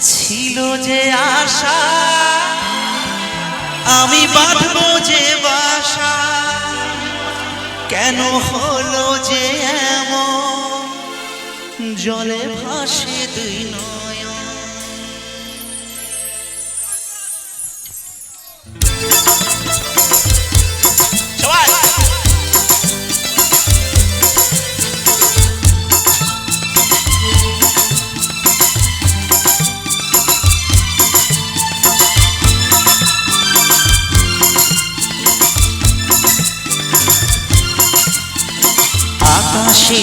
ছিল যে আশা, আমি বাঁধবো যে বাসা। কেন হলো যে এমন? জলে ভাসে দুই নয়ন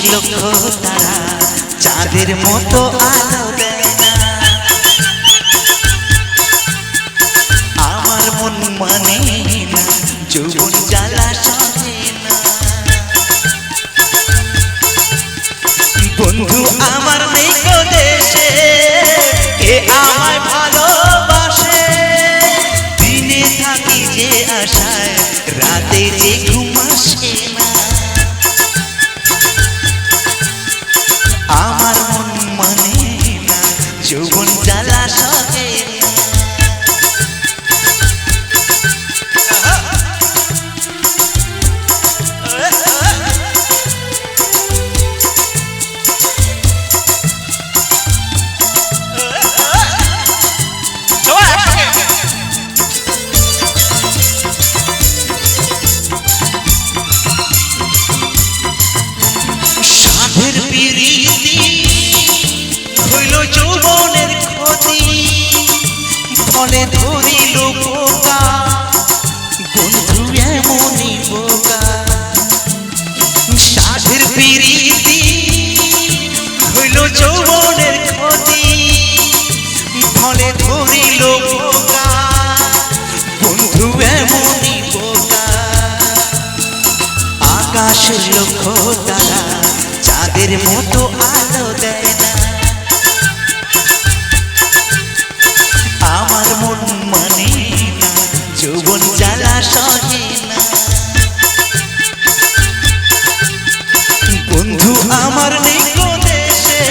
লক্ষ্য তারা চাঁদের মতো আলো দেয় না হইল যৌবনের ক্ষতি। ফলে ধরিল পোকা। চাঁদের মতো আলো দেয় না। আমার মন মানে না, যৌবন জ্বালা সহে না। বন্ধু আমার দেশে,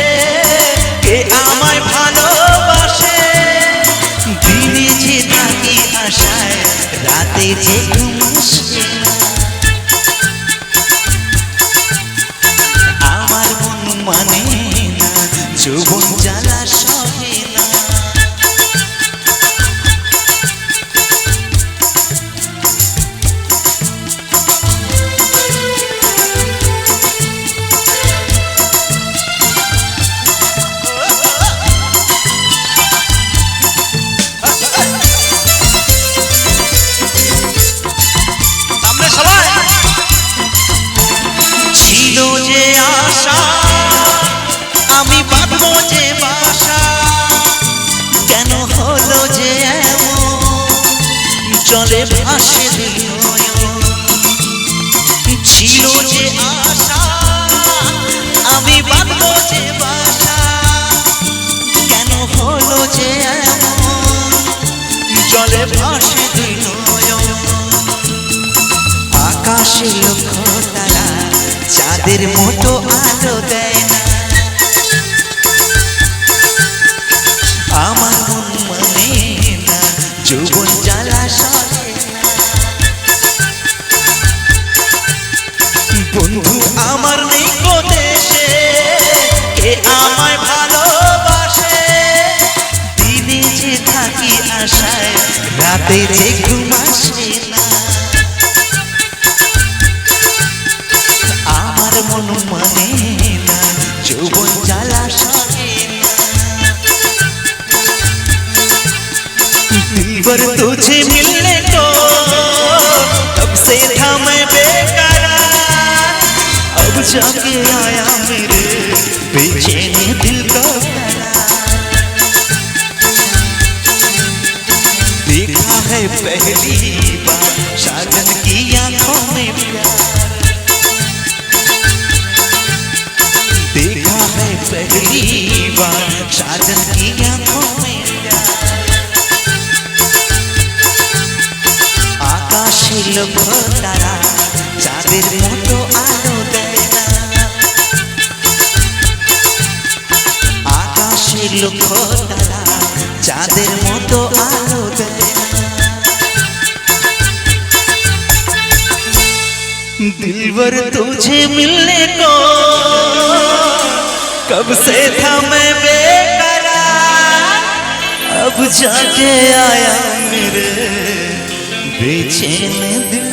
কে আমায় ভালোবাসে? দিনে যে থাকি আশায়, রাতে যে ঘুম যৌবন জ্বালা বাসা। কেন যে চলে ছিল যে আমি যে কেন যে দুই আকাশে লক্ষ্য তারা চাঁদের মতো আলো দেয় বন্ধু আমার নেই কো দেশে কে আমায় ভালোবাসে? দিনে যে থাকি আশায়, রাতে রে ঘুম আসে না। আমার মন মানে না, যৌবন জ্বালা সহে না। তুঝে মিলনে তো তব जाके आया मेरे बेचैन दिल का देखा है पहली बार साजन की आँखों में देखा है पहली बार साजन की आँखों में आकाश लभ तारा चाँदेर मोट লক্ষ্য তারা চাঁদের মতো আলো দেয় না दिलबर तुझे मिलने को कब से था मैं बेकरार अब जाके आया मेरे बेचैन दिल